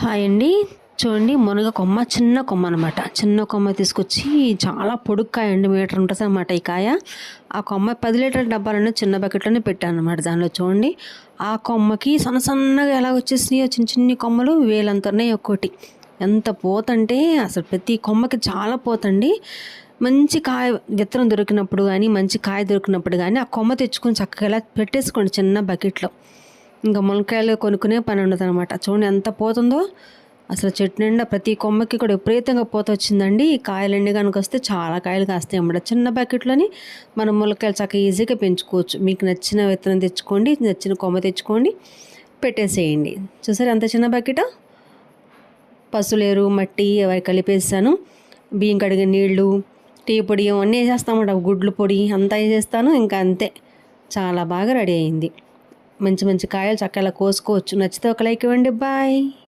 Hi అండి. చూడండి మునగ కొమ్మ చిన్న కొమ్మ అనమాట చిన్న కొమ్మ తీసుకొచ్చి చాలా పొడుక్కాయ అండి మీటర్ ఉంటుంది అనమాట ఈ కాయ. ఆ కొమ్మ పది లీటర్ డబ్బాలను చిన్న బకెట్లోనే పెట్టాను అనమాట దానిలో చూడండి. ఆ కొమ్మకి సన్న సన్నగా ఎలా వచ్చేసినాయో చిన్న చిన్ని కొమ్మలు వేలంత ఒక్కోటి. ఎంత పోతంటే అసలు ప్రతి కొమ్మకి చాలా పోతండి. మంచి కాయ విత్తనం దొరికినప్పుడు కానీ మంచి కాయ దొరికినప్పుడు కానీ ఆ కొమ్మ తెచ్చుకొని చక్కగా ఇలా పెట్టేసుకోండి చిన్న బకెట్లో. ఇంకా మునక్కాయలు కొనుక్కునే పని ఉండదు అనమాట చూడండి ఎంత పోతుందో. అసలు చెట్టు నిండా ప్రతి కొమ్మకి కూడా విపరీతంగా పోత వచ్చిందండి. ఈ కాయలన్నీ కనుక వస్తే చాలా కాయలు కాస్తాయి అన్నమాట. చిన్న బకెట్లోని మనం ములక్కాయలు చక్కగా ఈజీగా పెంచుకోవచ్చు. మీకు నచ్చిన విత్తనం తెచ్చుకోండి నచ్చిన కొమ్మ తెచ్చుకోండి పెట్టేసేయండి. చూసారు ఎంత చిన్న బకెట్? పసులేరు మట్టి అవి కలిపేసాను బియ్యం కడిగిన నీళ్ళు టీ పొడి అవన్నీ వేసేస్తామంట గుడ్లు పొడి అంతా వేసేస్తాను. ఇంకా అంతే. చాలా బాగా రెడీ అయింది. మంచి మంచి కాయలు చక్కగా కోసుకోవచ్చు. నచ్చితే ఒక లైక్ ఇవ్వండి. బాయ్.